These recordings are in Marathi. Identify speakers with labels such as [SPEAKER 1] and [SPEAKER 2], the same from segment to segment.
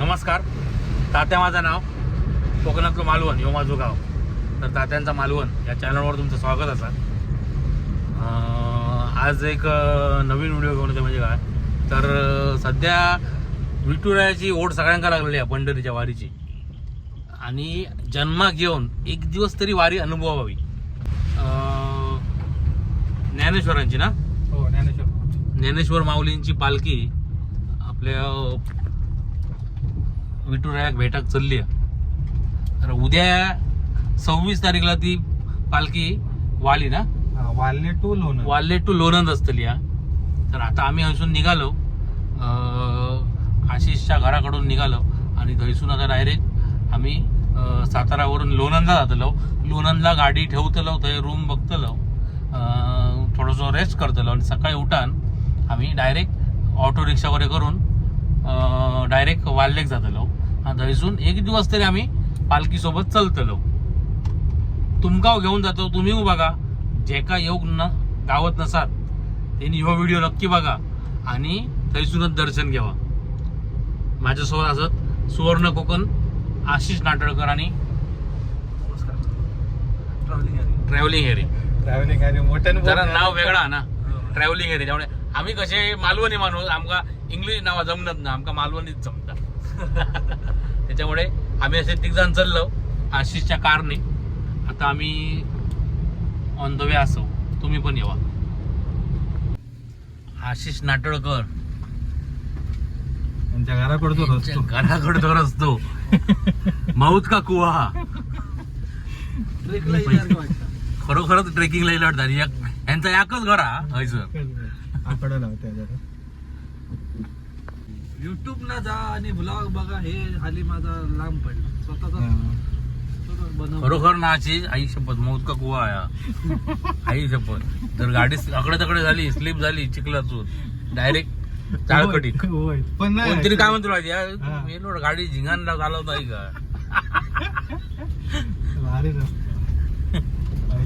[SPEAKER 1] नमस्कार. तात्या माझं नाव. कोकणातलं मालवण यो माझं गाव. तर तात्यांचा मालवण या चॅनलवर तुमचं स्वागत असा. आज एक नवीन व्हिडिओ घेऊन येतो म्हणजे काय? तर सध्या विठुरायाची ओढ सगळ्यांका लागलेली आहे पंढरीच्या वारीची. आणि जन्मा घेऊन एक दिवस तरी वारी अनुभवावी. ज्ञानेश्वरांची ना?
[SPEAKER 2] हो ज्ञानेश्वर.
[SPEAKER 1] ज्ञानेश्वर माऊलींची पालखी आपल्या विठुरायाक भेटाक चालली तर उद्या सव्वीस तारीखला ती पालखी वाली ना?
[SPEAKER 2] वाल्हे टू लोणंद.
[SPEAKER 1] वाल्ले टू लोणंद असतली हा. तर आता आम्ही हसून निघालो. आशिषच्या घराकडून निघालो आणि थंयसून आता डायरेक्ट आम्ही सातारावरून लोणंदला जातलो. लोणंदला गाडी ठेवतलो थंय रूम बघतलो. थोडंसं रेस्ट करतलो आणि सकाळी उठान आम्ही डायरेक्ट ऑटो रिक्षा वगैरे करून डायरेक्ट वाल्लेक जातलो. आणि थंयसून एक दिवस तरी आम्ही पालखीसोबत चलतलो. तुमका घेऊन जातो तुम्ही बघा जे का येऊक न गावत नसात त्यांनी ह्यो व्हिडिओ नक्की बघा आणि थंयसूनच दर्शन घ्यावा. माझ्यासोबत असत सुवर्ण कोकण आशिष नाटळकर आणि ट्रॅव्हलिंग हेरी
[SPEAKER 2] ट्रॅव्हलिंग आणि मोठ्याने
[SPEAKER 1] जरा. नाव वेगळा ना. ट्रॅव्हलिंग हेरी त्यामुळे आम्ही कसे मालवणी माणूस आमका इंग्लिश नाव जमत ना आमका मालवणीच जमतात त्याच्यामुळे आम्ही असे तिघ जण चाललो आशिषच्या कारने. आता आम्ही ऑन द वे असो. तुम्ही पण येवा. आशिष नाटळकर. यांच्या
[SPEAKER 2] रस्तो.
[SPEAKER 1] घराकडे तो रस्तो. माऊत का कुवा खरोखरच ट्रेकिंगला येईल वाटतं आणि एक- यांचा एकच घर हा हयसर
[SPEAKER 2] आकडं लावते जरा
[SPEAKER 3] युट्यूब ला जा आणि ब्लॉग बघा. हे हाली माझा लांब पडला. स्वतःचा
[SPEAKER 1] खरोखर नाची आई शपथ. मौत का कुवा आया? आई शपथ. जर गाडी अकडे तकडे झाली स्लिप झाली चिखलातून डायरेक्ट चाळकटी.
[SPEAKER 2] पण
[SPEAKER 1] कोणतरी काय म्हणतो माहिती
[SPEAKER 2] हा.
[SPEAKER 1] या मेलो गाडी झिंगांना चालवत नाही का?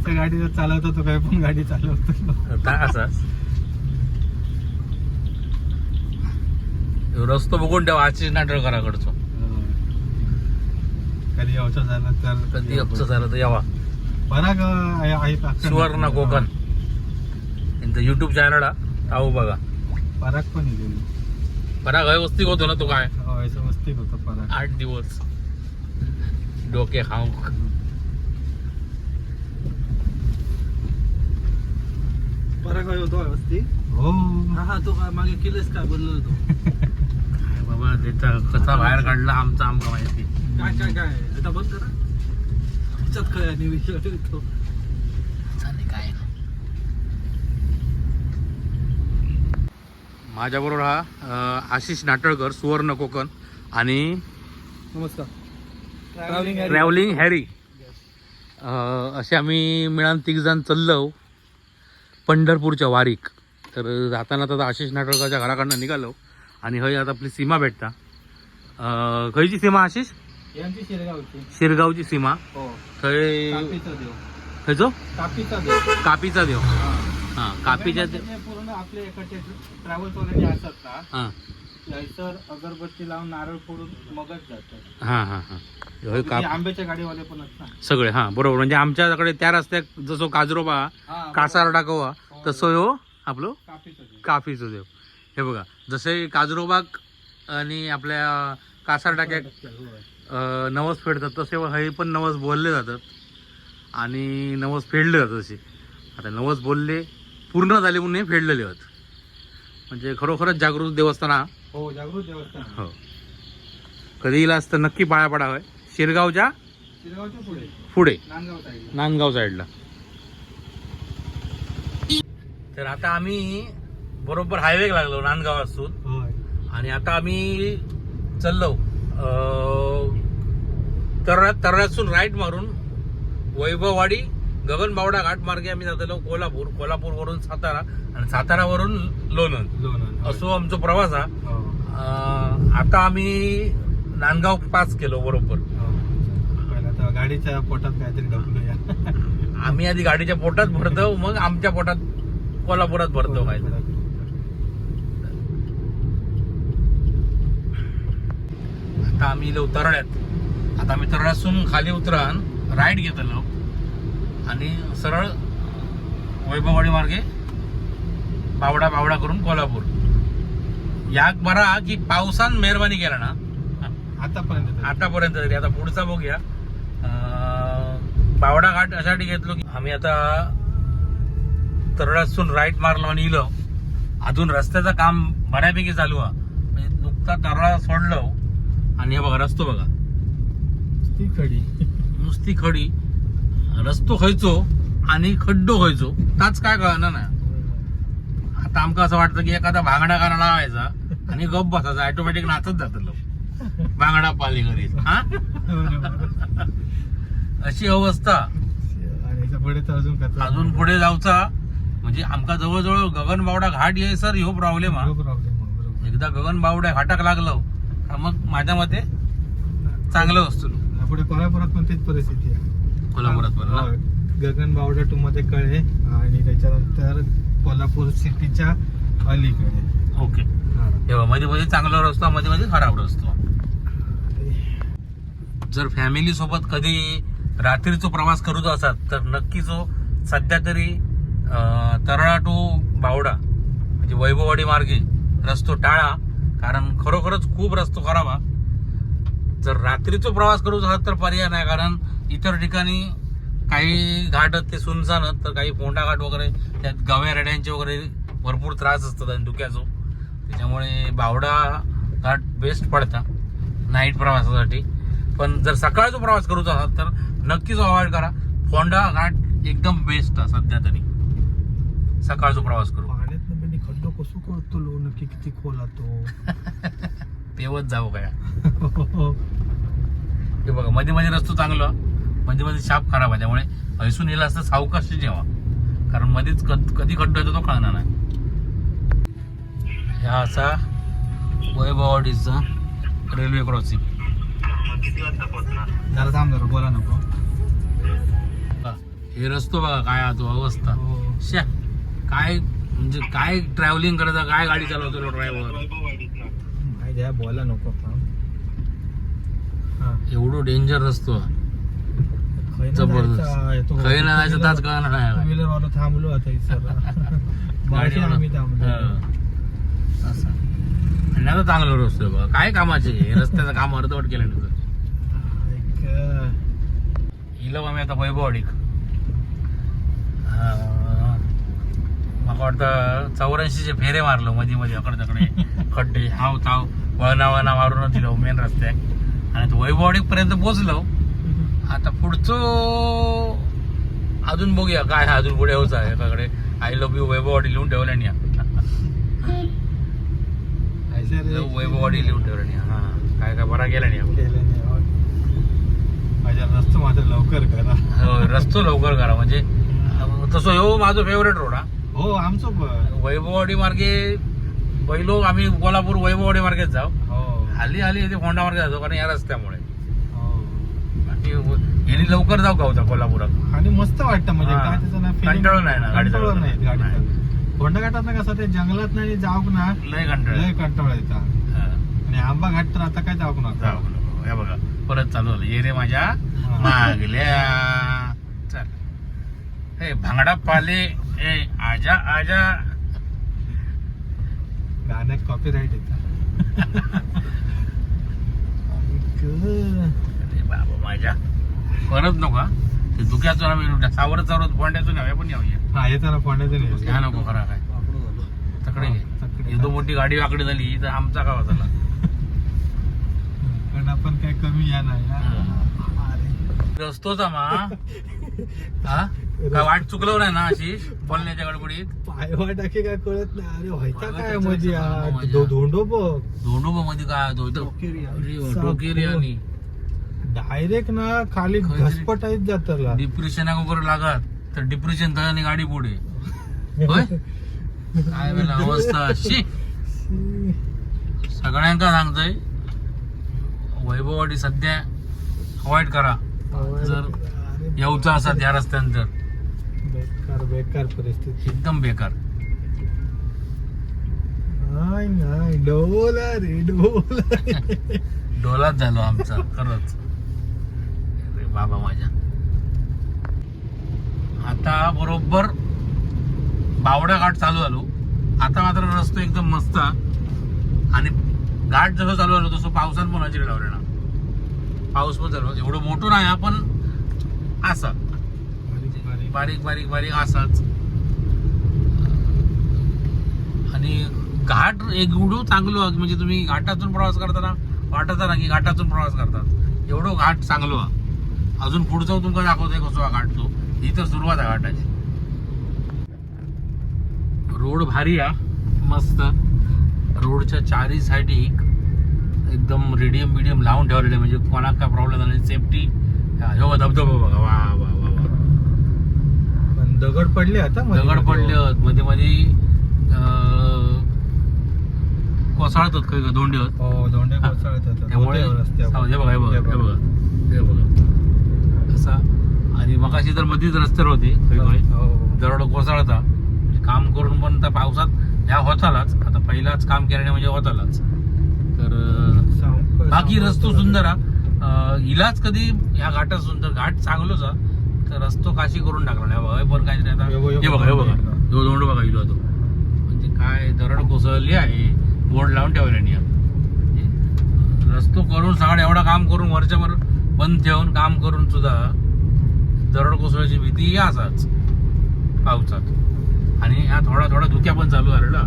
[SPEAKER 2] गाडी जर चालवतो तो काय पण गाडी चालवतो.
[SPEAKER 1] आता रस्तो बघून ठेवा आशिष नाटळकराकडचं
[SPEAKER 2] कधी अवसर झाला तर
[SPEAKER 1] कधी अपचं झालं तर यावा.
[SPEAKER 2] पराग आहेत अख्खा
[SPEAKER 1] सुवर्ण. कोकण. त्यांचं युट्यूब चॅनल ताऊ बघा.
[SPEAKER 2] पराग पण
[SPEAKER 1] बरा गाय वस्ती होतो ना तो काय?
[SPEAKER 2] हो असं मस्ती होतं पराग.
[SPEAKER 1] आठ दिवस. डोके खाऊ
[SPEAKER 3] पराग होतो वस्ती
[SPEAKER 2] हो.
[SPEAKER 3] हा हा तो काय मागे केलेस काय बोललो होतो
[SPEAKER 1] बाबा त्याचा कसा बाहेर काढला आमचा आमका माहिती.
[SPEAKER 3] काय काय काय? आता बंद करा. आमच्यात काय आणि विषय तो
[SPEAKER 1] चालेल काय? माझ्याबरोबर हा आशिष नाटळकर सुवर्ण कोकण आणि
[SPEAKER 3] नमस्कार.
[SPEAKER 1] ट्रॅव्हलिंग हॅरी अं, असे आम्ही मिळून तिघ जण चाललो पंढरपूरच्या वारीक. तर जाताना तर आशिष नाटळकरच्या घराकडनं निघालो. आणि हय आता आपली सीमा भेटता. अं, खयची सीमा आशिष?
[SPEAKER 2] शिरगावची.
[SPEAKER 1] शिरगावची सीमा.
[SPEAKER 2] हो.
[SPEAKER 1] थंय
[SPEAKER 2] कापीचा देव.
[SPEAKER 1] खयचो?
[SPEAKER 2] कापीचा देव.
[SPEAKER 1] कापीचा देव. हा. कापीच्या दे-
[SPEAKER 2] म्हणजे पूर्ण आपले इकडचे ट्रॅव्हल्स वगैरे असतात ना
[SPEAKER 1] हा.
[SPEAKER 2] तर अगरबत्ती लावून नारळ फोडून मगच जातात.
[SPEAKER 1] हा हा हा. होय काप
[SPEAKER 2] आंब्याच्या गाडीवाले पण असतात.
[SPEAKER 1] सगळे हा बरोबर. म्हणजे आमच्याकडे त्या रस्त्यात जसं काजरोबा
[SPEAKER 2] हा,
[SPEAKER 1] कासार टाकवा तसं हो आपलं
[SPEAKER 2] कापीचा देव.
[SPEAKER 1] काफीचं देव. हे बघा जसे काजरोबाग आणि आपल्या कासार टाक्यात
[SPEAKER 2] होय.
[SPEAKER 1] नवस फेडतात तसे हे पण नवस बोलले जातात. आणि नवस फेडले जातात असे. आता नवस बोलले पूर्ण झाले म्हणून हे फेडलेले होत म्हणजे खरोखरच जागृत देवस्थान हा.
[SPEAKER 2] हो जागृत देवस्थान
[SPEAKER 1] हो. कधी येईल तर नक्की पाया पडावं शिरगावच्या
[SPEAKER 2] शिरगावच्या पुढे.
[SPEAKER 1] पुढे.
[SPEAKER 2] नांदगाव
[SPEAKER 1] साईडला. तर आता आम्ही बरोबर हायवे लागलो नांदगाव असून
[SPEAKER 2] होय.
[SPEAKER 1] आणि आता आम्ही चाललो तर्रात तर्रातून राईट मारून वैभववाडी गगनबावडा घाट मार्गे आम्ही जातलो कोल्हापूर. कोल्हापूरवरून सातारा आणि सातारावरून लोणंद.
[SPEAKER 2] लोणंद.
[SPEAKER 1] असो आमचा प्रवास हा.
[SPEAKER 2] हो,
[SPEAKER 1] आता आम्ही नांदगाव पास केलो बरोबर.
[SPEAKER 2] हो. गाडीच्या पोटात काहीतरी
[SPEAKER 1] आम्ही आधी गाडीच्या पोटात भरतो मग आमच्या पोटात कोल्हापुरात भरतो काय आम्ही इलो तरड्यात आता आम्ही तरड्यातून खाली उतरान राईट घेतलो आणि सरळ वैभववाडी मार्गे बावडा बावडा करून कोल्हापूर. याक बरा की पावसान मेहरबानी केला ना?
[SPEAKER 2] आतापर्यंत.
[SPEAKER 1] आतापर्यंत तरी. आता पुढचा बघूया. बावडा घाट यासाठी घेतलो की आम्ही आता तरडासून राईट मारलो आणि इलो. अजून रस्त्याचं काम बऱ्यापैकी चालू आहे. म्हणजे नुकता तरळा सोडलो. आणि हे बघा रस्तो बघा.
[SPEAKER 2] ती खडी.
[SPEAKER 1] नुसती खडी. रस्तो खयचो आणि खड्डो खयचो. ताच काय कळना ना आता आमका असं वाटतं की एखादा भांगडा गाणं लावायचा आणि गप बसायचा. ऑटोमॅटिक नाचत जातलो भांगडा पाली घरी हा. अशी अवस्था.
[SPEAKER 2] पुढे अजून
[SPEAKER 1] पुढे जाऊचा. म्हणजे आमका जवळजवळ गगनबावडा घाट ये सर ह्यो प्रॉब्लेम हा एकदा गगनबावड्या घाटाक लागलो. मग माझ्या मते चांगलं असतो
[SPEAKER 2] पुढे कोल्हापुरात पण तीच परिस्थिती आहे.
[SPEAKER 1] कोल्हापुरात पण.
[SPEAKER 2] गगन बावडा टू मध्ये कळे आणि त्याच्यानंतर कोल्हापूर सिटीच्या अलीकडे.
[SPEAKER 1] ओके. तेव्हा मध्ये मध्ये चांगला रस्ता मध्ये मध्ये खराब रस्तो. जर फॅमिली सोबत कधी रात्रीचा प्रवास करूचो असत तर नक्कीच हो सध्या तरी तरळा टू बावडा म्हणजे वैभववाडी मार्गे रस्तो टाळा कारण खरोखरच खूप रस्तो खराब हा. जर रात्रीचा प्रवास करूचा झाला तर पर्याय नाही कारण इतर ठिकाणी काही घाट आहेत ते सुनसान तर काही पोंडा घाट वगैरे त्यात गव्या रेड्यांचे वगैरे भरपूर त्रास असतात आणि धुक्याचो. त्याच्यामुळे बावडा घाट बेस्ट पडता नाईट प्रवासासाठी. पण जर सकाळचा प्रवास करूचा असाल तर नक्कीच अवॉइड करा. फोंडा घाट एकदम बेस्ट आहे सध्या तरी. सकाळचा प्रवास करू.
[SPEAKER 2] करतो लो नक्की किती खोला तो.
[SPEAKER 1] पेवत जाऊ काय. हे बघा मध्ये मध्ये रस्तो चांगला मध्ये मध्ये शाप खराब आहे त्यामुळे हैसून येला असतं सावकाश जेव्हा कारण मध्येच कध- खड्डा येतो तो कळणार नाही. ह्या असा वैभववाडीचा रेल्वे क्रॉसिंग
[SPEAKER 2] जरा थांब जरा बोला नको.
[SPEAKER 1] हे रस्तो बघा काय तो अवस्था.
[SPEAKER 2] हो.
[SPEAKER 1] श्या काय म्हणजे काय ट्रॅव्हलिंग करायचा काय गाडी चालवतो ड्रायव्हर
[SPEAKER 2] माहिती आहे बोला नको. हा.
[SPEAKER 1] एवढं डेंजर रस्तो हा. जबरदस्त. खै ना जायचं ताच कळणार नाही
[SPEAKER 2] व्हीलर वाला थांबलो आता इथं. मागे आम्ही थांबलो.
[SPEAKER 1] हं. असं. आणि आता चांगलं रस्तो आहे बघा. काय कामाचे? हे रस्त्याचं काम अर्धवट केलं तुझं.
[SPEAKER 2] ऐक,
[SPEAKER 1] इलो आम्ही आता वैभववाडीक मला वाटतं चौऱ्याऐंशीचे फेरे मारलो मध्ये मध्ये अकडे तकडे खड्डे हाव ताव वळणा वळणा मारूनच दिलो मेन रस्त्याक आणि तो वैभववाडीक पर्यंत पोहोचलो. आता पुढचं अजून बघूया काय हा अजून पुढे होत आहे. एकाकडे आय लव्ह यू वैभववाडी लिहून ठेवल्यानी
[SPEAKER 2] ऐसे रे.
[SPEAKER 1] वैभववाडी लिहून ठेवल्यानी हा काय काय बरा गेला नाही
[SPEAKER 2] नाही, हो. रस्ता माझा लवकर करा.
[SPEAKER 1] हो, रस्तो लवकर करा. म्हणजे तसं हो माझं फेवरेट रोड हा.
[SPEAKER 2] हो आमचं पण.
[SPEAKER 1] वैभववाडी मार्गे पहिलो आम्ही कोल्हापूर वैभववाडी मार्गेत जाऊ.
[SPEAKER 2] हो.
[SPEAKER 1] हल्ली हल्ली इथे फोंडा मार्गे जातो कारण या रस्त्यामुळे.
[SPEAKER 2] हो.
[SPEAKER 1] बाकी यांनी लवकर जाऊ का होता कोल्हापुरात?
[SPEAKER 2] आणि मस्त वाटतं म्हणजे
[SPEAKER 1] हा.
[SPEAKER 2] काय त्याचं ना feeling-
[SPEAKER 1] कंटाळा नाही ना गाडी
[SPEAKER 2] कंटाळा
[SPEAKER 1] चालवताना.
[SPEAKER 2] नाही गाडी
[SPEAKER 1] नाही.
[SPEAKER 2] फोंडा घाटात ना कसं ते जंगलात नाही जाऊक ना
[SPEAKER 1] लय कंटाळ.
[SPEAKER 2] लय कंटाळा येतात आणि आंबा घाट तर आता काय जाऊक ना
[SPEAKER 1] जाऊ नको. हे बघा. परत चालू झालं. ये रे माझ्या
[SPEAKER 2] हा.
[SPEAKER 1] मागल्या. चल. हे भांगडा पाले ए आजा आजा.
[SPEAKER 2] गाण्यात कॉपी राईट येतात
[SPEAKER 1] अरे बाबा माझ्या. परत नको. ते धुक्याचं आम्ही सावरत सावरत फोंड्याचं नव्हे पण येऊया
[SPEAKER 2] हा येताना फोंड्याचं नाही
[SPEAKER 1] ह्या नको खरा काय. तकडे. एकदम मोठी गाडी वाकडी झाली तर आमचा का वाचला
[SPEAKER 2] पण आपण काय कमी या नाही. अरे.
[SPEAKER 1] रस्तोचा मा. हा? काय वाट चुकलो नाही ना अशी? बोलण्याच्या गडबडीत?
[SPEAKER 2] पायवा टाके काय कळत नाही. अरे व्हायचा काय मध्ये धोंडो बघ
[SPEAKER 1] धोंडोबा. मध्ये काय?
[SPEAKER 2] डोकेरी
[SPEAKER 1] आणि
[SPEAKER 2] डायरेक्ट ना खाली
[SPEAKER 1] खैरी.
[SPEAKER 2] घसपटाईत जातला
[SPEAKER 1] डिप्रेशन वगैरे लागत? तर डिप्रेशन आणि गाडी पुढे. काय वेळेला अवस्था? शी. सगळ्यांका सांगतोय वैभववाडी सध्या अवॉइड करा. जर येऊचा असा त्या रस्त्यानंतर
[SPEAKER 2] बेकार बेकार परिस्थिती
[SPEAKER 1] एकदम बेकार?
[SPEAKER 2] नाही नाही डोला रे डोला.
[SPEAKER 1] डोलाच झालो आमचा खरंच अरे बाबा माझ्या आता बरोबर बावडा घाट चालू झालो आता मात्र रस्तो एकदम मस्त. आणि घाट जसं चालू झालो तसं पावसात पण हजेरी लावले ना पाऊस पण चालू एवढं मोठं नाही हा, पण असा
[SPEAKER 2] बारीक बारीक.
[SPEAKER 1] बारीक असाच. आणि घाट एवढं चांगलं म्हणजे तुम्ही घाटातून प्रवास करताना वाटत ना की घाटातून प्रवास करतात. एवढं घाट चांगलो अजून पुढचं तुमका दाखवतोय कसो हा घाट तो? ही तर सुरुवात आहे घाटाची. रोड भारी आ मस्त. रोडच्या चारी साईडी एकदम रेडियम मिडियम लावून ठेवलेले म्हणजे कोणाक काय प्रॉब्लेम झाला सेफ्टी ह्यो धबधबा बघा. वा.
[SPEAKER 2] दगड पडले आता
[SPEAKER 1] दगड. पडले आहेत मध्ये मध्ये अं, कोसळतात काही दोंडे आहेत
[SPEAKER 2] हो दोंडे कोसळत होतात.
[SPEAKER 1] त्यामुळे
[SPEAKER 2] होते.
[SPEAKER 1] हे बघा हे बघा
[SPEAKER 2] हे
[SPEAKER 1] हे
[SPEAKER 2] बघा.
[SPEAKER 1] हे बघा. असा आणि मगाशी तर मध्येच रस्त्यावर होते काही
[SPEAKER 2] हो, हो.
[SPEAKER 1] दरड कोसळता. म्हणजे काम करून पण त्या पावसात ह्या होतालाच. आता पहिलाच काम केल्याने म्हणजे होतालाच. तर बाकी रस्तो. सुंदर हा. अं, इलाच कधी? ह्या घाटात सुंदर. घाट चांगलोच हा. रस्तो काशी करून टाकला नाही बघा पण काहीतरी आता
[SPEAKER 2] हे बघा,
[SPEAKER 1] हे बघा. जो दोंड बघा. इलो तो. म्हणजे काय दरड कोसळली आहे बोर्ड लावून ठेवले नाही रस्तो करून सगळं एवढा काम करून वरच्या वर बंद ठेवून काम करून सुद्धा दरड कोसळायची भीती असाच पावसात. आणि ह्या थोडा थोडा धुक्या पण चालू झालेला.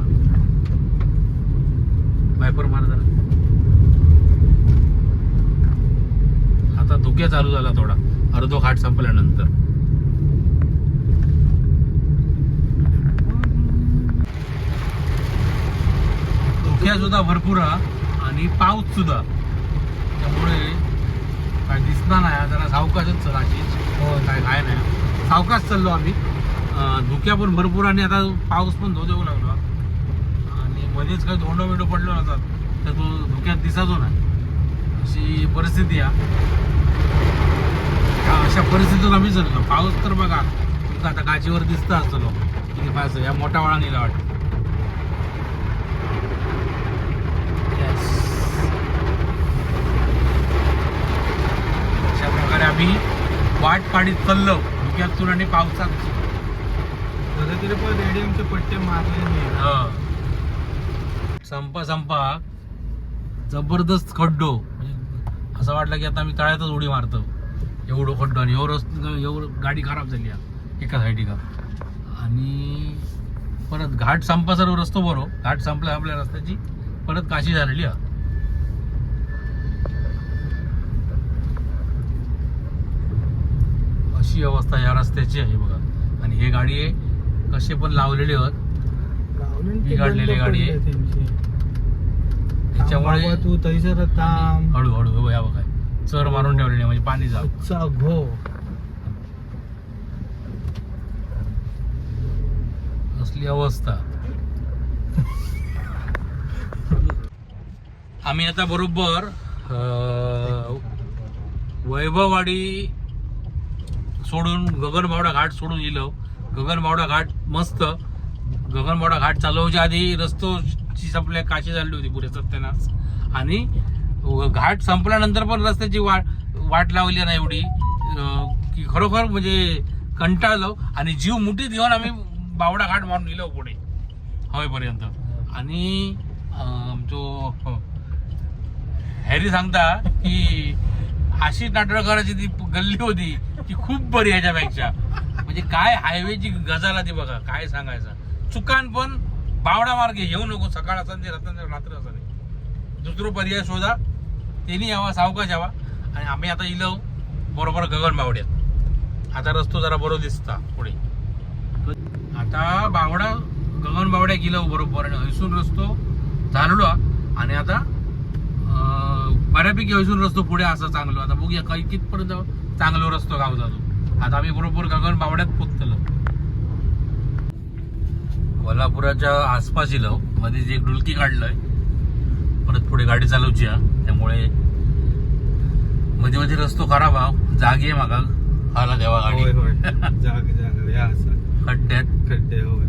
[SPEAKER 1] वायपर मार जरा. आता धुक्या चालू झाला थोडा. अर्धो घाट संपल्यानंतर. धुक्या सुद्धा भरपूर आणि पाऊस सुद्धा. त्यामुळे काय दिसणार नाही जरा सावकाशच चला
[SPEAKER 2] हो,
[SPEAKER 1] काय काय नाही. सावकाश चाललो आम्ही. धुक्या पण भरपूर आणि आता पाऊस पण धो देऊ लागलो. आणि मध्येच काही धोंड बिंड पडलो नसतात तर तो धुक्यात दिसायचो नाही. अशी परिस्थिती आहे. अशा परिस्थितीत आम्ही चाललो पाऊस तर बघा तुमका आता गाचीवर दिसतं असतो किती पास या मोठा वाळा नेला वाटतं. अशा प्रकारे आम्ही वाट पाडीत चाललो. धुक्यातून आणि पावसात.
[SPEAKER 2] तरी पण रेडियमचे पट्टे मारले नाही.
[SPEAKER 1] संपा संपा जबरदस्त खड्डो. म्हणजे असं वाटलं की आता आम्ही तळ्यातच उडी मारतो. एवढं खड्डो आणि एवढं एवढं गाडी खराब झाली एका साईडी का आणि परत घाट संपा सर्व रस्तो बरो घाट संपला आपल्या रस्त्याची परत काशी झालेली आहे अशी अवस्था या रस्त्याची आहे बघा. आणि हे गाडी आहे कसे पण लावलेले आहेत. बिघडलेली गाडी आहे.
[SPEAKER 2] त्यांचे.
[SPEAKER 1] त्याच्यामुळे
[SPEAKER 2] तू तैसर थांब.
[SPEAKER 1] हळू हळू हो या बघा. चर मारून ठेवलेली म्हणजे पाणी जाऊ
[SPEAKER 2] अच्छा घो.
[SPEAKER 1] असली अवस्था. आम्ही आता बरोबर वैभववाडी सोडून गगनबावडा घाट सोडून गेलो. गगनबावडा घाट मस्त. गगनबावडा घाट चालवच्या आधी रस्तोची संपल्या काशी झाली होती पुढे सत्यानाच आणि घाट संपल्यानंतर पण रस्त्याची वाट वाट लावली नाही एवढी की खरोखर म्हणजे कंटाळलो आणि जीव मुठीत घेऊन आम्ही बावडा घाट मारून गेलो पुढे. हवेपर्यंत आणि अं, आमचो हो. हॅरी सांगता की अशी नाटककाराची ती गल्ली होती ती खूप बरी ह्याच्यापेक्षा. म्हणजे काय हायवेची गजाला ती बघा काय सांगायचं. चुकान पण बावडा मार्गे येऊ नको सकाळ असा ते रात्र रात्र असा दुसरो पर्याय शोधा. त्यांनी यावा सावकाश यावा. आणि आम्ही आता इलो बरोबर गगन बावड्यात. आता रस्तो जरा बरो दिसता पुढे. आता बावडा गगन बावड्या गेलो बरोबर आणि हयसून रस्तो झालो हा. आणि आता बऱ्यापैकी हयसून रस्तो पुढे असा चांगलो. आता बघूया काही कितपर्यंत चांगलो रस्तो गाव जातो. आता आम्ही बरोबर गगन बावड्यात पोचतलो. कोल्हापुराच्या आसपास इलो. मध्येच एक डुलकी काढलंय. परत पुढे गाडी चालवची हा त्यामुळे मध्ये मध्ये रस्तो खराब हा. जागी आहे मागा. हाला देवा गाडी.
[SPEAKER 2] होय जाग जाग. या असा.
[SPEAKER 1] खड्ड्यात.
[SPEAKER 2] खड्डे होय.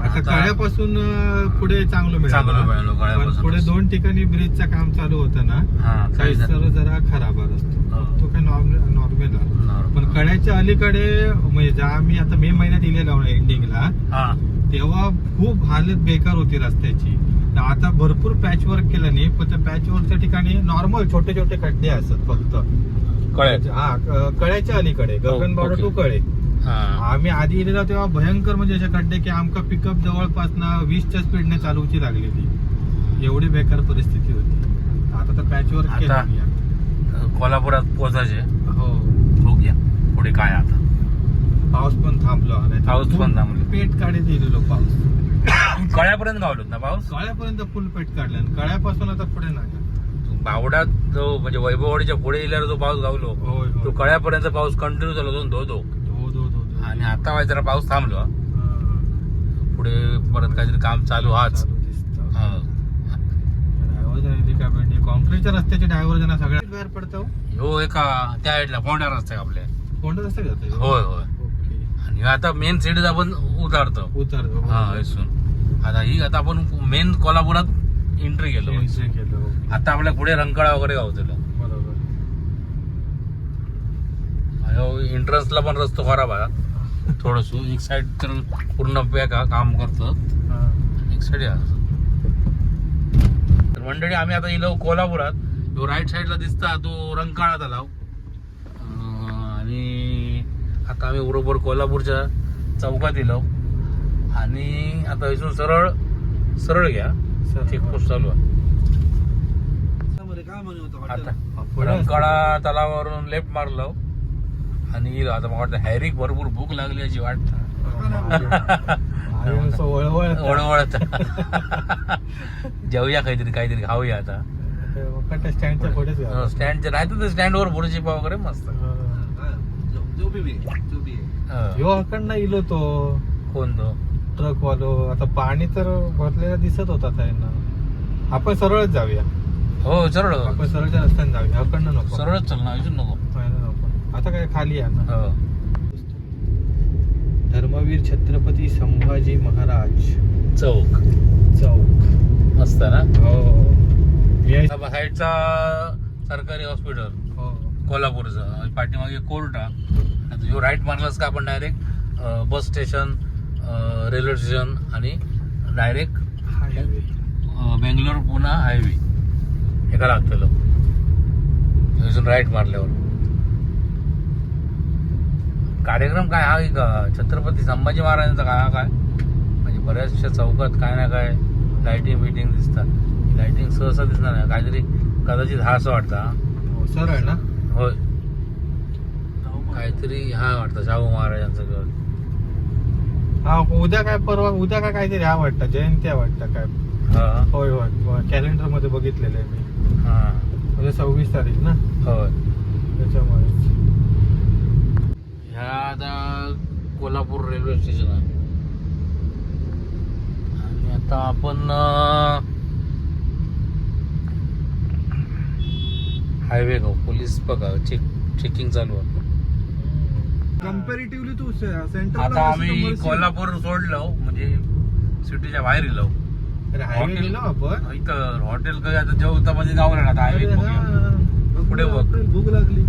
[SPEAKER 2] आता
[SPEAKER 1] आता-
[SPEAKER 2] कळ्यापासून अं, पुढे चांगलं
[SPEAKER 1] चांगलं मिळालं,
[SPEAKER 2] पण
[SPEAKER 1] कळ्यापासून.
[SPEAKER 2] पुढे दोन ठिकाणी ब्रिजचं काम चालू होतं ना
[SPEAKER 1] हा काही
[SPEAKER 2] काही सर जरा खराब असतो
[SPEAKER 1] हो.
[SPEAKER 2] तो काय नॉर्मल नॉर्मल. पण कळ्याच्या अलीकडे म्हणजे जेव्हा आम्ही आता मे महिन्यात दिलेला एंडिंगला
[SPEAKER 1] हा.
[SPEAKER 2] तेव्हा खूप हालत बेकार होती रस्त्याची. आता भरपूर पॅच वर्क केलं नाही पण त्या पॅच वर्कच्या ठिकाणी नॉर्मल छोटे छोटे खड्डे असतात फक्त.
[SPEAKER 1] कळ्यात
[SPEAKER 2] हा कळ्याच्या अलीकडे गगनबावडा
[SPEAKER 1] ओके.
[SPEAKER 2] टू कळे.
[SPEAKER 1] हा.
[SPEAKER 2] आम्ही आधी गेलेलो तेव्हा भयंकर म्हणजे असे खड्डे की आमका पिकअप जवळपास ना वीसच्या स्पीडने चालवची लागलेली. एवढी बेकार परिस्थिती होती. आता तर पॅच वर्क केलं
[SPEAKER 1] कोल्हापुरात पोहोचायचे.
[SPEAKER 2] हो.
[SPEAKER 1] बघूया पुढे काय आता.
[SPEAKER 2] पाऊस पण थांबलो.
[SPEAKER 1] पाऊस पण थांबलो.
[SPEAKER 2] पेट काढे दिलेलो पाऊस.
[SPEAKER 1] कळ्यापर्यंत गावलो ना पाऊस
[SPEAKER 2] कळ्यापर्यंत फुल पेट काढलं आणि कळ्यापासून आता पुढे नाही
[SPEAKER 1] बावडात जो म्हणजे वैभववाडीच्या पुढे गेल्यावर जो पाऊस गावलो
[SPEAKER 2] होय
[SPEAKER 1] तो
[SPEAKER 2] होय
[SPEAKER 1] कळ्यापर्यंत पाऊस कंटिन्यू चालू होतो धो धो.
[SPEAKER 2] धो धो धो धो.
[SPEAKER 1] आणि आता वाज जरा पाऊस थांबलो
[SPEAKER 2] हा.
[SPEAKER 1] पुढे परत काहीतरी काम चालू हाच.
[SPEAKER 2] चालू दिसतं.
[SPEAKER 1] हा.
[SPEAKER 2] ड्रायव्हर झाली का भेटली कॉन्क्रीटच्या रस्त्याचे ड्रायव्हर जण सगळ्यात बाहेर पडतो.
[SPEAKER 1] ह्यो एका त्या साईडला पोंड्या रस्ता आहे आपल्या.
[SPEAKER 2] कोणतं रस्ता जातो
[SPEAKER 1] होय होय. आणि आता मेन सिटीत आपण उतारतो.
[SPEAKER 2] उतर
[SPEAKER 1] हा इथून. आता ही आता आपण मेन कोल्हापुरात एंट्री केलो.
[SPEAKER 2] एंट्री केलं.
[SPEAKER 1] आता आपल्या पुढे रंकाळा वगैरे गावतलो
[SPEAKER 2] बरोबर.
[SPEAKER 1] एंट्रन्सला पण रस्तो खराब आहे. थोडस एक साइड तर पूर्ण पॅक हा काम करतं.
[SPEAKER 2] हा.
[SPEAKER 1] एक साइड तर मंडळी आम्ही आता इलो कोल्हापुरात. तो राईट साईडला दिसता तो रंकाळा तलाव. आणि आता आम्ही बरोबर कोल्हापूरच्या चौकात इलो आणि आता इथून सरळ सरळ घ्या. चेकपोस्ट चालू आहे. आता रंकाळा तलावावरून लेफ्ट मारलो. आणि आता मला वाटतं हॅरिक भरपूर भूक लागली अशी वाटतं वळवळत. जेवूया काहीतरी काहीतरी खाऊया आता.
[SPEAKER 2] स्टँडच्या घाल.
[SPEAKER 1] स्टँडच्या राहतं स्टँडवर भुर्जी पाव वगैरे मस्त.
[SPEAKER 2] हा.
[SPEAKER 3] हा, जो-.
[SPEAKER 1] हं.
[SPEAKER 2] ह्यो हकडनं इलो तो.
[SPEAKER 1] कोण तो
[SPEAKER 2] ट्रक वालो आता पाणी तर भरलेलं दिसत होता त्यांना आपण सरळच जाऊया.
[SPEAKER 1] हो सरळ.
[SPEAKER 2] आपण सरळच्या रस्त्याने जाऊया. हकडनं नको.
[SPEAKER 1] सरळच चल ना अजून नको.
[SPEAKER 2] ना, आता काय खाली आहे आता
[SPEAKER 1] हो.
[SPEAKER 2] धर्मवीर छत्रपती संभाजी महाराज.
[SPEAKER 1] चौक.
[SPEAKER 2] चौक.
[SPEAKER 1] मस्त ना?
[SPEAKER 2] हो. मी आहे-
[SPEAKER 1] साईडचा सरकारी हॉस्पिटल.
[SPEAKER 2] हो.
[SPEAKER 1] कोल्हापूरचं. आणि पाठीमागे कोर्ट ह्यो राईट मारलास का आपण direct bus station railway station आणि direct
[SPEAKER 2] highway.
[SPEAKER 1] Bangalore Poona highway एका लागतलो इथून राईट मारल्यावर. कार्यक्रम काय? हा का छत्रपती संभाजी महाराजांचा काय हा काय? म्हणजे बऱ्याचशा चौकात काय ना काय लाइटिंग बिटिंग दिसतात. लाइटिंग सहसा दिसणार नाही. काहीतरी कदाचित हा असं वाटतं हा.
[SPEAKER 2] हो, सरळ ना?
[SPEAKER 1] होय. काहीतरी हा वाटतं शाहू महाराजांचं घर.
[SPEAKER 2] हा उद्या काय परवा उद्या काय काहीतरी हा वाटतं जयंती वाटतं काय.
[SPEAKER 1] हा.
[SPEAKER 2] होय होय कॅलेंडरमध्ये बघितलेलं आहे मी.
[SPEAKER 1] हा.
[SPEAKER 2] म्हणजे सव्वीस तारीख ना?
[SPEAKER 1] होय.
[SPEAKER 2] त्याच्यामुळे
[SPEAKER 1] ह्या आता कोल्हापूर रेल्वे स्टेशन आहे. आणि आता आपण हायवे गाव पोलीस बघा चेक चेकिंग चालू आहे.
[SPEAKER 3] कम्पॅरेटिव्हली तू सेंटर
[SPEAKER 1] आता आम्ही कोल्हापूर सोडलो म्हणजे सिटीच्या बाहेर गेलो. हॉटेल-
[SPEAKER 2] गेलो आपण?
[SPEAKER 1] इथं हॉटेल काही आता जेवता गावला ना आता हायवे
[SPEAKER 2] हा.
[SPEAKER 1] पुढे बघ.
[SPEAKER 3] भूक लागली.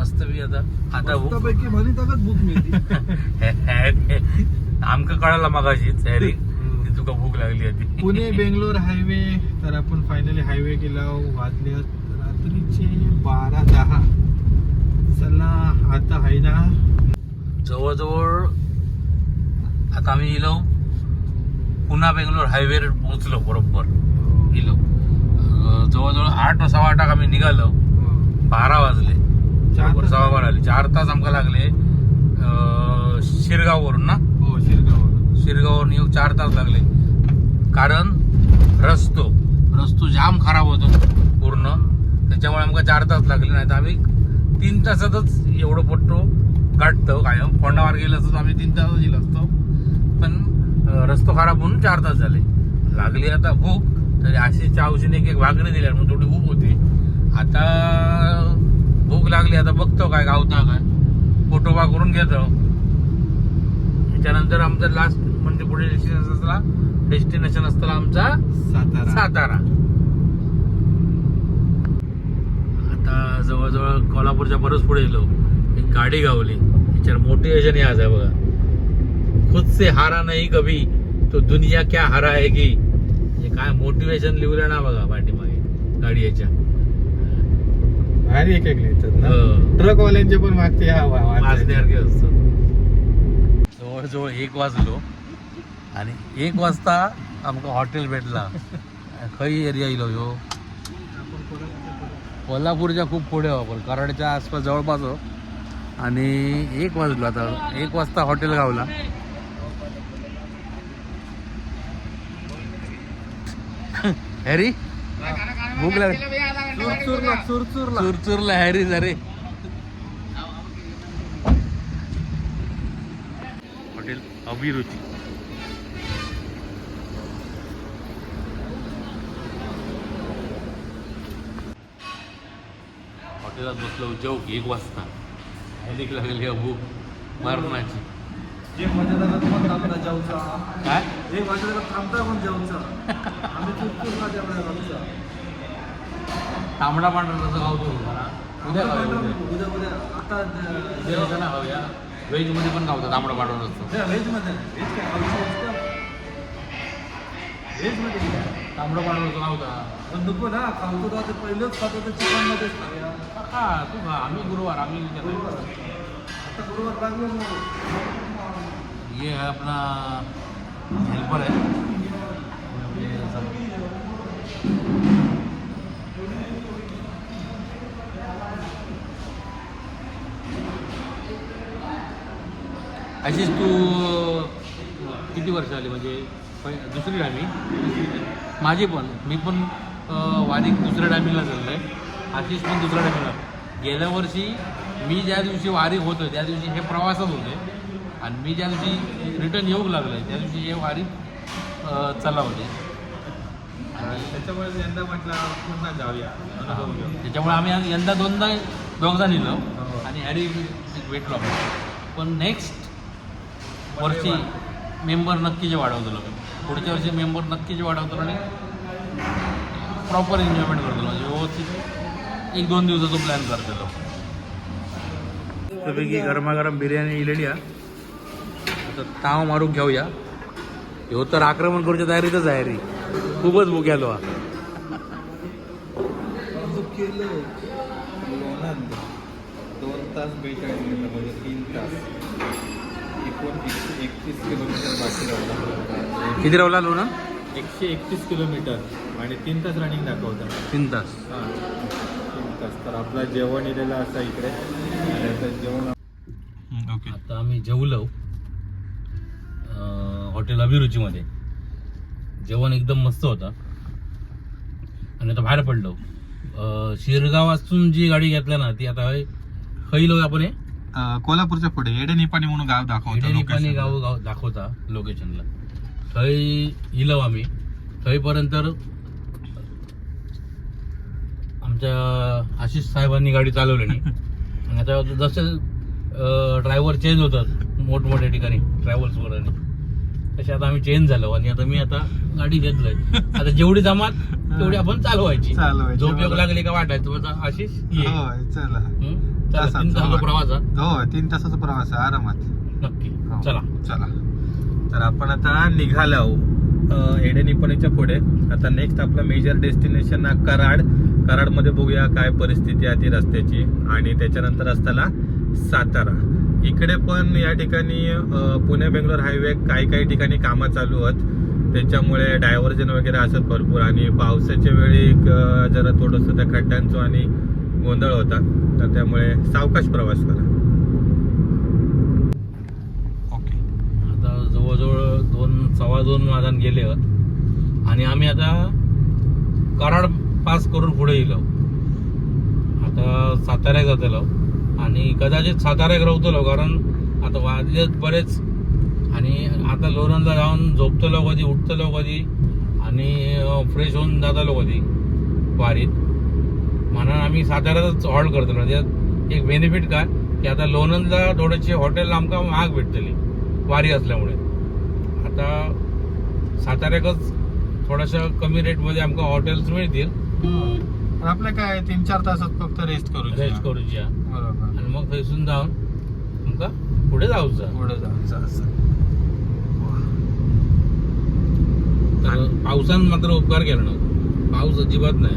[SPEAKER 1] मस्त बी आता. आता भूक-
[SPEAKER 3] पैकी म्हणी ताकद भूक मिळते.
[SPEAKER 1] आमका कळाला मगाशीच हॅरी की तुका भूक लागली होती.
[SPEAKER 2] पुणे बेंगलोर हायवे तर आपण फायनली हायवे गेलो वाजले रात्रीचे बारा दहा. चला आता आहे ना.
[SPEAKER 1] जवळजवळ आता आम्ही गेलो पुन्हा बेंगलोर हायवे पोहोचलो बरोबर. गेलो अं, जवळजवळ आठ सव्वा आठाक आम्ही निघालो. बारा वाजले. सव्वा बारा आले. चार तास आमका लागले. शिरगाववरून ना?
[SPEAKER 2] हो शिरगाव
[SPEAKER 1] शिरगाववरून येऊ चार तास लागले. कारण रस्तो रस्तो जाम खराब होतो पूर्ण. त्याच्यामुळे आमका चार तास लागले. नाही तर आम्ही तीन तासातच एवढं पट्टो गाठतो कायम. फोंडावर गेलं असतो आम्ही तीन तासात गेलो असतो. पण रस्तो खराब म्हणून चार तास झाले. लागली आता भूक तरी आशिषच्या औषधीने एक एक भाकरी दिल्या मग थोडी भूक होती. आता भूक लागली आता बघतो काय गावता काय. फोटोबा करून घेतो. त्याच्यानंतर आमचं लास्ट म्हणजे पुढे डेस्टिनेशन असला डेस्टिनेशन असताना आमचा
[SPEAKER 2] सातारा.
[SPEAKER 1] सातारा. आता जवळजवळ कोल्हापूरच्या बरंच पुढे गेलो. गाडी गावली. त्याच्यावर मोटिवेशन आज आहे बघा. खुद से हारा नाही कभी तो दुनिया क्या हारा है की? हे काय मोटिवेशन लिहिलं ना बघा पाठीमागे गाडी याच्या.
[SPEAKER 2] भारी एक एक लिहितात ना?
[SPEAKER 1] हो.
[SPEAKER 2] ट्रक वाल्यांचे पण मागते हा.
[SPEAKER 1] वाचण्यासारखे असतं जवळजवळ एक वाजलो आणि एक वाजता आमका हॉटेल भेटला. खई एरिया येलो ह्यो कोल्हापूरच्या खूप पुढे आपण कराडच्या आसपास जवळपास हो. आणि एक वाजलो आता. एक वाजता हॉटेल गावला. हॅरी? भूक लागली.
[SPEAKER 3] चुरचुरला
[SPEAKER 1] हॅरी जरे. हॉटेल अभिरुची हॉटेलात बसलो जेव एक वाजता. हॅलिक लागली भूक. मारणाची
[SPEAKER 3] एक वाजेला पण
[SPEAKER 1] काय?
[SPEAKER 3] एक वाजेला थांबता पण आम्ही आमचा.
[SPEAKER 1] तांबडा पांढरा गावतो उद्या खाऊया, उद्या.
[SPEAKER 3] उद्या आता
[SPEAKER 1] ना खाऊया. व्हेजमध्ये पण गावतं तांबडा पांढरा व्हेजमध्ये.
[SPEAKER 3] व्हेज काय मध्ये काय?
[SPEAKER 1] तांबडा पांढरा गावता
[SPEAKER 3] पण नको ना खाऊ तर पहिलंच खातो तर चिकन मध्येच खाऊया
[SPEAKER 1] हा तू खा. आम्ही गुरुवार आम्ही.
[SPEAKER 3] आता बरोबर लागलो
[SPEAKER 1] ये है अपना हेल्पर है अशीच तू किती वर्ष आली? म्हणजे दुसरी डामी माझी पण. मी पण वारीक दुसऱ्या डामीला चाललो आहे आशिष पण दुसऱ्या डामीला गेल्या वर्षी मी ज्या दिवशी वारीक होतो त्या दिवशी हे प्रवासात होते. आणि मी ज्या दिवशी रिटर्न येऊ लागलो त्या दिवशी हे वारीक अं, चला होते.
[SPEAKER 2] आणि त्याच्यामुळे यंदा म्हटलं पुन्हा जाऊया.
[SPEAKER 1] त्याच्यामुळे आम्ही यंदा दोनदा दोघदा नेलो
[SPEAKER 2] हो.
[SPEAKER 1] आणि हॅरी भेटलो आपण. पण नेक्स्ट वर्षी मेंबर नक्कीच वाढवतो लोक पुढच्या वर्षी मेंबर नक्कीच वाढवतो आणि प्रॉपर एन्जॉयमेंट करतो म्हणजे व्यवस्थित एक दोन दिवसाचा प्लॅन करतो त्यापैकी गरमागरम बिर्याणी इलेली आता ताव मारून घेऊया. ह्यो तर आक्रमण करूच्या तयारीतच आहे रे. खूपच भूक आलो हा
[SPEAKER 2] दोन तास बेचाळीस मिनिटं म्हणजे तीन तास. एकूण एकशे एकतीस किलोमीटर बाकी राहिला
[SPEAKER 1] किती रावला लो ना?
[SPEAKER 2] एकशे एकतीस किलोमीटर आणि तीन तास रनिंग दाखवतात.
[SPEAKER 1] तीन तास.
[SPEAKER 2] हां तीन तास. तर आपला जेवण इलेलं असं इकडे. जेवण ओके
[SPEAKER 1] आता आम्ही जेवलो हॉटेल अभिरुचीमध्ये. जेवण एकदम मस्त होतं. आणि आता बाहेर पडलो. अं, शिरगाव वाचून जी गाडी घेतल्या ना ती आता खैलो आपण हे?
[SPEAKER 2] कोल्हापूरच्या पुढे येडे निपाणी म्हणून गाव दाखवतं location.
[SPEAKER 1] गाव गाव दाखवता लोकेशनला थंय इलो आम्ही. थंयपर्यंत आमच्या आशिष साहेबांनी गाडी चालवली नाही. आणि आता जसं ड्रायव्हर चेंज होतात मोठमोठ्या ठिकाणी ट्रॅव्हल्सवर आणि. तसे आता आम्ही चेंज झालो आणि आता मी आता गाडी घेतलोय. आता जेवढी जमात तेवढी आपण चालवायची.
[SPEAKER 2] चालवायची,
[SPEAKER 1] झोप योग
[SPEAKER 2] बरोबर.
[SPEAKER 1] लागली का वाटायचं. आशिष ये.
[SPEAKER 2] होय चला.
[SPEAKER 1] हं?
[SPEAKER 2] तासात,
[SPEAKER 1] तीन तासाचा
[SPEAKER 2] होय.
[SPEAKER 1] प्रवास हा.
[SPEAKER 2] तीन तासाचा प्रवास आहे आरामात.
[SPEAKER 1] नक्की.
[SPEAKER 2] हो.
[SPEAKER 1] चला.
[SPEAKER 2] चला. तर आपण आता निघालो अं, एडे निपाणीच्या पुढे. आता नेक्स्ट आपला मेजर डेस्टिनेशन आहे कराड. कराडमध्ये बघूया काय परिस्थिती आहे ती रस्त्याची. आणि त्याच्यानंतर असताना सातारा. इकडे पण या ठिकाणी पुणे बेंगलोर हायवे काही काही ठिकाणी कामं चालू आहेत. त्याच्यामुळे डायव्हर्जन वगैरे असत भरपूर. आणि पावसाच्या वेळी जरा थोडंसं त्या खड्ड्यांचं आणि गोंधळ होता. तर त्यामुळे सावकाश प्रवास करा. ओके.
[SPEAKER 1] आता जवळजवळ दोन सव्वा दोन वाजून गेले आहोत. आणि आम्ही आता कराड पास करून पुढे गेलो. आता साताऱ्याक जातलो. आणि कदाचित साताऱ्याक रवतलो कारण आता वाजलेत बरेच. आणि आता लोणंदला जाऊन झोपतलो कधी उठतलो कधी. आणि फ्रेश होऊन जातलो कधी. वारीत. म्हणून आम्ही साताऱ्यातच हॉल्ट करतलो त्यात एक बेनिफिट काय? की आता लोणंदला थोडेसे हॉटेल आमकां महाग भेटतली वारी असल्यामुळे. आता साताऱ्याकच थोड्याशा कमी रेटमध्ये आमका हॉटेल्स मिळतील.
[SPEAKER 2] आपल्या काय तीन चार तासात फक्त रेस्ट करू
[SPEAKER 1] रेस्ट करूच्या
[SPEAKER 2] बरोबर.
[SPEAKER 1] आणि मग थंयसून जाऊन आमका पुढे जाऊचं
[SPEAKER 2] पुढे असं
[SPEAKER 1] तर पावसान मात्र उपकार केला नव्हता. पाऊस अजिबात नाही.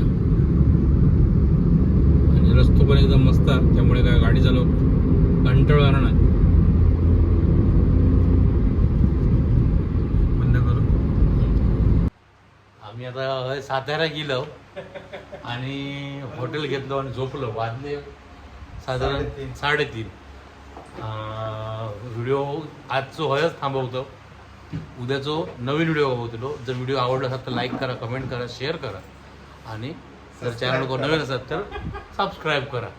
[SPEAKER 1] पण एकदम मस्त आहे, त्यामुळे काय गाडी चालव. कंटाळ येणार नाही.
[SPEAKER 2] बंद करू.
[SPEAKER 1] आम्ही आता सातारा गेलो. आणि हॉटेल घेतलो आणि झोपलो. वाजले साधारण
[SPEAKER 2] साडेतीन.
[SPEAKER 1] साडेतीन. व्हिडिओ आजचो हयच थांबवतो. उद्याचो नवीन व्हिडिओ बघतलो. जर व्हिडिओ आवडला असेल तर लाईक करा कमेंट करा शेअर करा. आणि जर चॅनल नवीन असाल तर सबस्क्राईब करा.